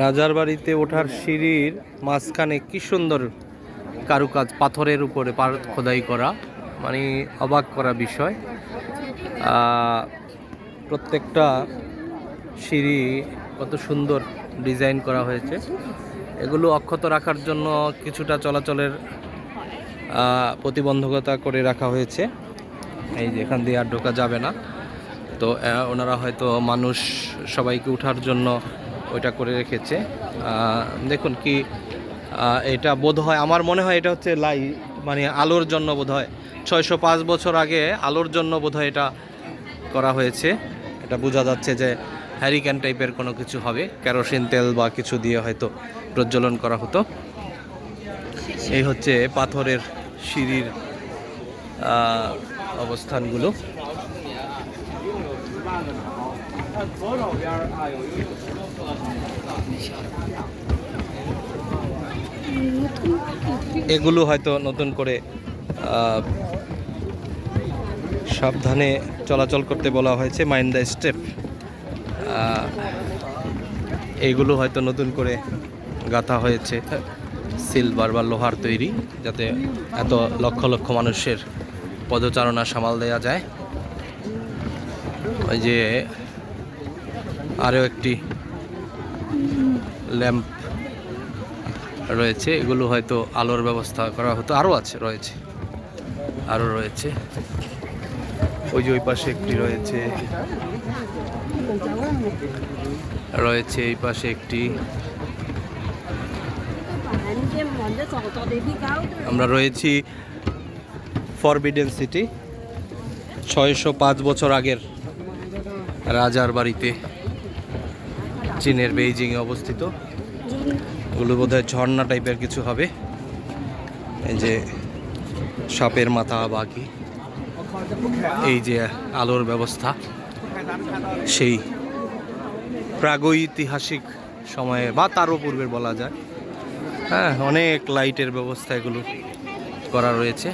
রাজার বাড়িতে ওঠার সিঁড়ির মাঝখানে কি সুন্দর কারুকাজ, পাথরের উপরে খোদাই করা মানে অবাক করা বিষয়। প্রত্যেকটা সিঁড়ি কত সুন্দর ডিজাইন করা হয়েছে। এগুলো অক্ষত রাখার জন্য কিছুটা চলাচলের প্রতিবন্ধকতা করে রাখা হয়েছে। এই যে এখান দিয়ে আর ঢোকা যাবে না। তো ওনারা হয়তো মানুষ সবাইকে ওঠার জন্য ওইটা করে রেখেছে। দেখুন কি এটা বোধ হয়, আমার মনে হয় এটা হচ্ছে লাই মানে আলোর জন্য বোধ হয়। ছয়শো পাঁচ বছর আগে আলোর জন্য বোধ হয় এটা করা হয়েছে। এটা বোঝা যাচ্ছে যে হ্যারিকেন টাইপের কোনো কিছু হবে, কেরোসিন তেল বা কিছু দিয়ে হয়তো প্রজ্বলন করা হতো। এই হচ্ছে পাথরের সিঁড়ির অবস্থানগুলো। এগুলো হয়তো নতুন করে সাবধানে চলাচল করতে বলা হয়েছে মাইন্ড দ্য স্টেপ এইগুলো হয়তো নতুন করে গাঁথা হয়েছে, সিলভার বা লোহার তৈরি, যাতে এত লক্ষ লক্ষ মানুষের পদচারণা সামাল দেওয়া যায়। ওই যে আরও একটি ল্যাম্প রয়েছে। এগুলো হয়তো আলোর ব্যবস্থা করা হতো। আরও আছে, রয়েছে। আরও রয়েছে। ওই যে ওই পাশে একটি রয়েছে। রয়েছে এই পাশে একটি। আমরা রয়েছি ফরবিডেন সিটি ছয়শো পাঁচ বছর আগের রাজার বাড়িতে, চীনের বেইজিংয়ে অবস্থিত। ওগুলো বোধ হয় ঝর্ণা টাইপের কিছু হবে। এই যে সাপের মাথা বাকি এই যে আলোর ব্যবস্থা, সেই প্রাগৈতিহাসিক সময়ে বা তারও পূর্বের বলা যায়। হ্যাঁ অনেক লাইটের ব্যবস্থা এগুলো করা রয়েছে।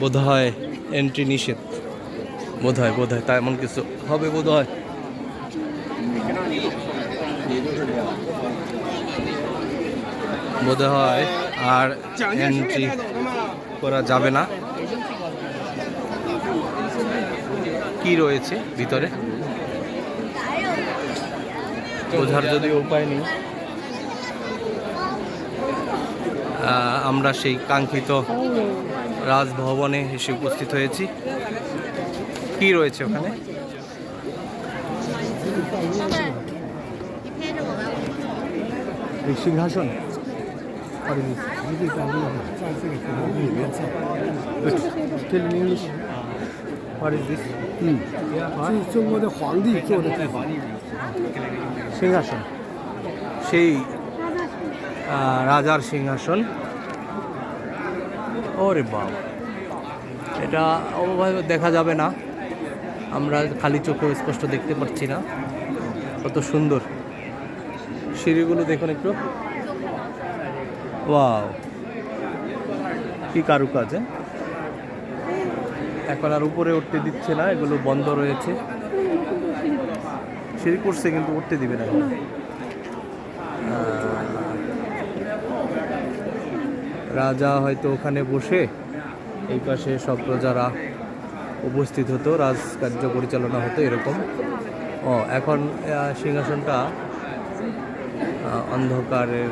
বোধ হয় এন্ট্রি নিষেধ। বোধ হয় বোধ হয় তা এমন কিছু হবে বোধ হয় বোধ হয় আর এন্ট্রি করা যাবে না। কি রয়েছে ভিতরে? বোঝার যদি উপায় নেই। আমরা সেই কাঙ্ক্ষিত রাজভবনে এসে উপস্থিত হয়েছি কি রয়েছে ওখানে সিংহাসন Tell in English. What is this? 嗯，这是中国的皇帝做的地方。 সিংহাসন সেই আহ, রাজার সিংহাসন ওরে বাবা। এটা ওভাবে দেখা যাবে না। আমরা খালি চোখে স্পষ্ট দেখতে পাচ্ছি না। কত সুন্দর। সিঁড়িগুলো দেখুন একটু। ওয়াও। কি কারুকাজ হ্যাঁ? এখন আর উপরে উঠতে দিচ্ছে না, এগুলো বন্ধ রয়েছে। সিঁড়ি করছে কিন্তু উঠতে দিবে না এখন। আহ, রাজা হয়তো ওখানে বসে এই পাশে সব প্রজারা উপস্থিত হতো, রাজকার্য পরিচালনা হতো এরকম। ও, এখন সিংহাসনটা অন্ধকারের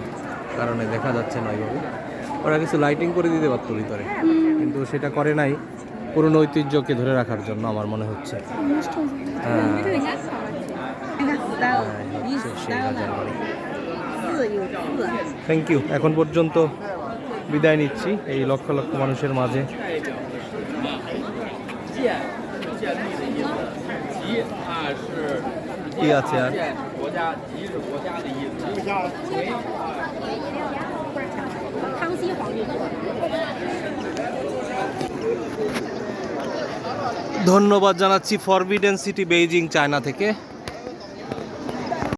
কারণে দেখা যাচ্ছে না এইভাবে। ওরা কিছু লাইটিং করে দিতে পারতো ভিতরে, কিন্তু সেটা করে নাই পুরনো ঐতিহ্যকে ধরে রাখার জন্য আমার মনে হচ্ছে। হ্যাঁ থ্যাংক ইউ এখন পর্যন্ত বিদায় নিচ্ছি এই লক্ষ লক্ষ মানুষের মাঝে। কি আছে আর? ধন্যবাদ জানাচ্ছি ফরবিডেন সিটি বেইজিং চায়না থেকে।